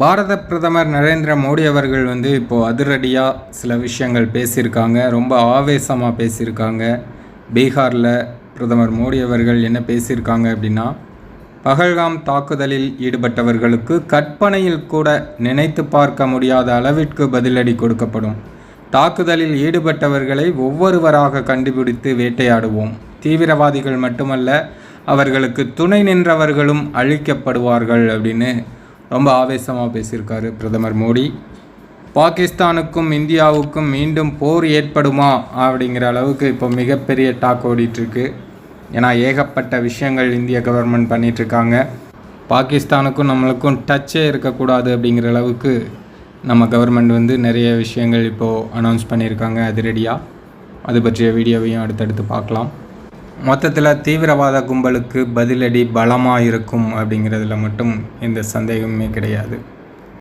பாரத பிரதமர் நரேந்திர மோடி அவர்கள் வந்து இப்போது அதிரடியாக சில விஷயங்கள் பேசியிருக்காங்க. ரொம்ப ஆவேசமாக பேசியிருக்காங்க. பீகாரில் பிரதமர் மோடி அவர்கள் என்ன பேசியிருக்காங்க அப்படின்னா பகல்காம் தாக்குதலில் ஈடுபட்டவர்களுக்கு கற்பனையில் கூட நினைத்து பார்க்க முடியாத அளவிற்கு பதிலடி கொடுக்கப்படும். தாக்குதலில் ஈடுபட்டவர்களை ஒவ்வொருவராக கண்டுபிடித்து வேட்டையாடுவோம். தீவிரவாதிகள் மட்டுமல்ல அவர்களுக்கு துணை நின்றவர்களும் அழிக்கப்படுவார்கள் அப்படின்னு ரொம்ப ஆவேசமாக பேசியிருக்காரு பிரதமர் மோடி. பாகிஸ்தானுக்கும் இந்தியாவுக்கும் மீண்டும் போர் ஏற்படுமா அப்படிங்கிற அளவுக்கு இப்போ மிகப்பெரிய டாக் ஓடிட்டுருக்கு. ஏன்னா ஏகப்பட்ட விஷயங்கள் இந்திய கவர்மெண்ட் பண்ணிகிட்ருக்காங்க பாகிஸ்தானுக்கும் நம்மளுக்கும் டச்சே இருக்கக்கூடாது அப்படிங்கிற அளவுக்கு நம்ம கவர்மெண்ட் வந்து நிறைய விஷயங்கள் இப்போது அனௌன்ஸ் பண்ணியிருக்காங்க அதிரடியாக அது பற்றிய வீடியோவையும் அடுத்தடுத்து பார்க்கலாம். மொத்தத்தில் தீவிரவாத கும்பலுக்கு பதிலடி பலமாக இருக்கும் அப்படிங்கிறதுல மட்டும் எந்த சந்தேகமே கிடையாது.